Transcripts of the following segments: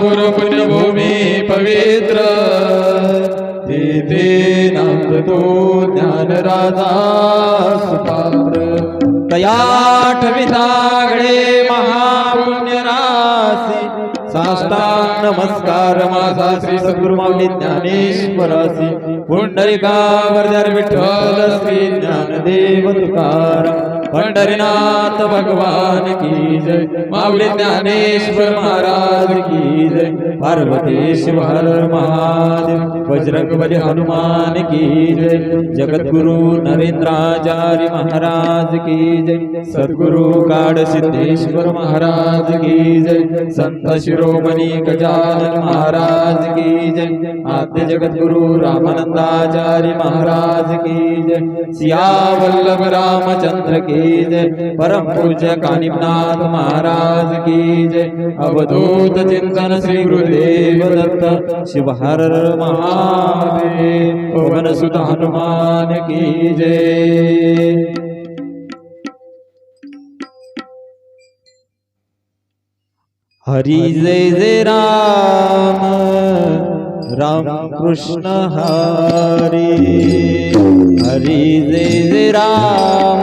गुरुपुण्यभूमि पवित्र ते नामतो ज्ञानराधा सुपात्र तयाठवितागडे महापुण्यरासि साष्टांग नमस्कार माझा श्री सद्गुरुमावली ज्ञानेश्वरासी पुंडरिका वरदर विठ्ठल श्री ज्ञानदेव तुकाराम पंढरीनाथ भगवान की जय। मावली ज्ञानेश्वर महाराज की जय। पार्वतीश्वर हर महादेव बजरंग बली हनुमान की जय। जगद्गुरु नरेंद्राचार्य महाराज की जय। सदगुरु काड सिद्धेश्वर महाराज की जय। संत शिरोमणि गजानन महाराज की जय। आद्य जगद्गुरु रामानंदाचार्य महाराज की जय। सियावल्लभ रामचंद्र की जय परम पूज्य कानिमनाथ महाराज की जय अवधूत चिंतन श्री गुरुदेव दत्त, शिव हर महादेव। पवन सुत हनुमान की जय हरी जय जय राम राम कृष्ण हरी। हरी जय जय राम।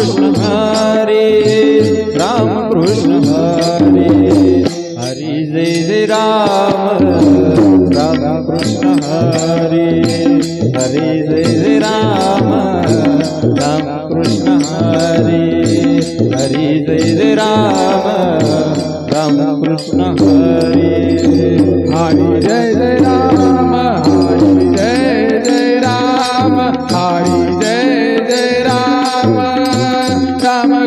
कृष्ण हरे राम कृष्ण हरे हरी जय जय राम राधा कृष्ण हरे हरी जय जय राम राम कृष्ण हरे हरी जय जय राम राम कृष्ण हरी हरी जय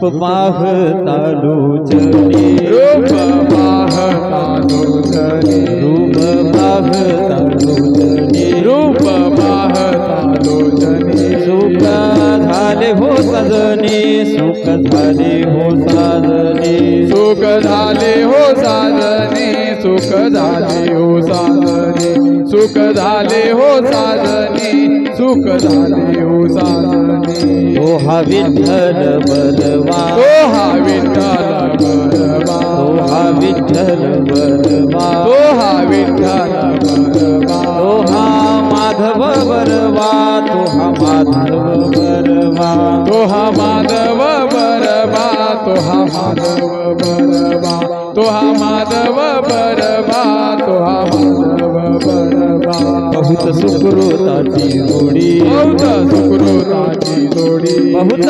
रूप बाह तालू चले रूप बाह तालू चले रूप बाह तालू चले रूप बाह लोचने सुख झाले हो सजने सुख झाले हो साजने. सुख झाले हो साधने सुख झाले हो साधने सुख झाले हो साधने सुख झाले हो साधने तो हा विठ्ठल बलवा तो हा विठ्ठल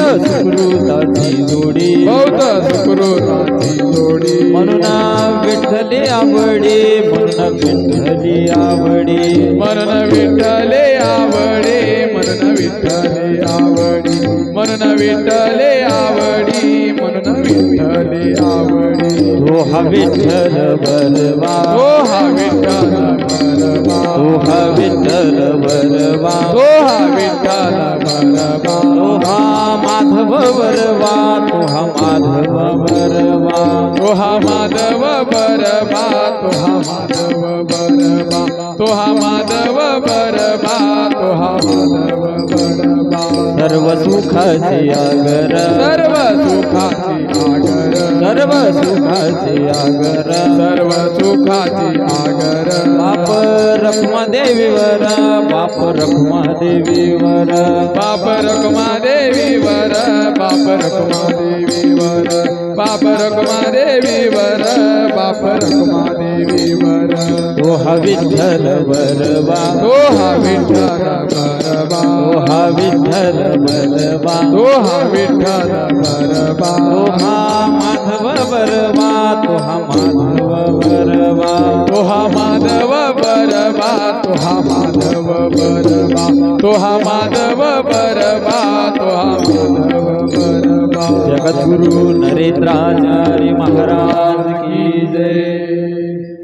सुकृताची जोडी बहुत सुकृताची जोडी म्हणून विठ्ठले आवडे म्हणून विठ्ठली आवडे मरण विठ्ठले आवडे मरण विठ्ठले आवडी मरण विठ्ठले आवडी मरण विठ्ठले आवडी तो हा विठ्ठल बलवा. हा विठ्ठल बरबा तो हा विठ्ठल बलवा तो हा विठ्ठल बरबा तो हा माधव बरवा तो हा माधव बरवा तो हा माधव बरबा तो हा माधव बरबा तो हा माधव बरबा तो हा माधव बरबा सर्व सुखाचे आगर. सर्व सुखाची आगर. सर्व सुखाचे आगर। सर्व सुखाची आगर बाप रखमा देवीवर बाप रखमा देवीवर बाप रखमा देवीवर बाप रखमा देवीवर बाप रखमा देवीवर बाप रखमा विठल बलवा दोहा विठल बलवा दोहा विठल बलवा दोहा विठल बलवा दोहा माधव बलवा तोहा माधव बलवा तोहा माधव बलवा तोहा माधव बलवा तोहा माधव बलवा तोहा माधव बलवा जगत गुरु नरेंद्राचार्य महाराज की जय।